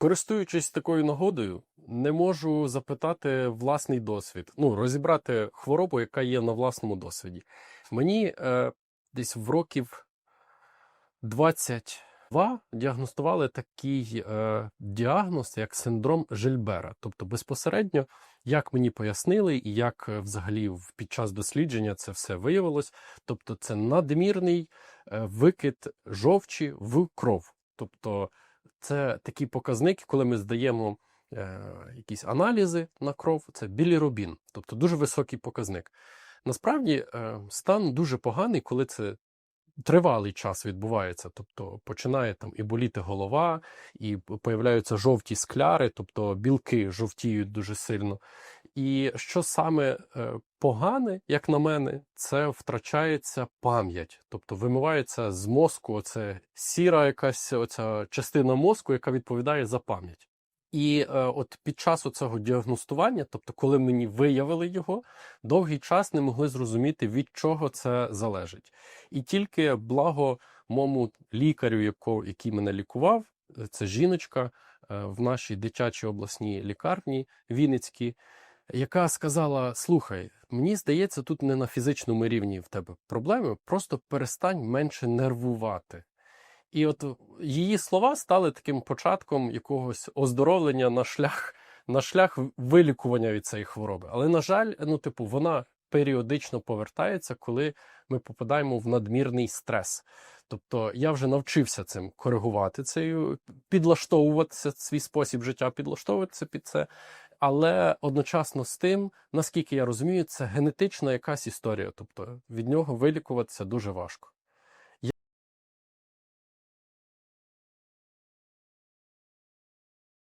Користуючись такою нагодою, не можу запитати власний досвід, ну, розібрати хворобу, яка є на власному досвіді. Мені е, десь в років 22 діагностували такий е, діагноз, як синдром Жильбера. Тобто, безпосередньо, як мені пояснили, і як е, взагалі під час дослідження це все виявилось. Тобто, це надмірний е, викид жовчі в кров. Тобто, це такі показники, коли ми здаємо е, якісь аналізи на кров, це білірубін, тобто дуже високий показник. Насправді е, стан дуже поганий, коли це тривалий час відбувається. Тобто починає там і боліти голова, і появляються жовті скляри, тобто білки жовтіють дуже сильно. І що саме е, погане, як на мене, це втрачається пам'ять, тобто вимивається з мозку оце сіра якась оця частина мозку, яка відповідає за пам'ять. І е, от під час цього діагностування, тобто, коли мені виявили його, довгий час не могли зрозуміти, від чого це залежить. І тільки благо моєму лікарю, яко- який мене лікував, е, це жіночка е, в нашій дитячій обласній лікарні Вінницькій, яка сказала: Слухай, мені здається, тут не на фізичному рівні в тебе проблеми, просто перестань менше нервувати. І от її слова стали таким початком якогось оздоровлення на шлях, на шлях вилікування від цієї хвороби. Але, на жаль, ну, типу, вона періодично повертається, коли ми попадаємо в надмірний стрес. Тобто я вже навчився цим коригувати цею, підлаштовуватися свій спосіб життя, підлаштовуватися під це. Але одночасно з тим, наскільки я розумію, це генетична якась історія. Тобто від нього вилікуватися дуже важко.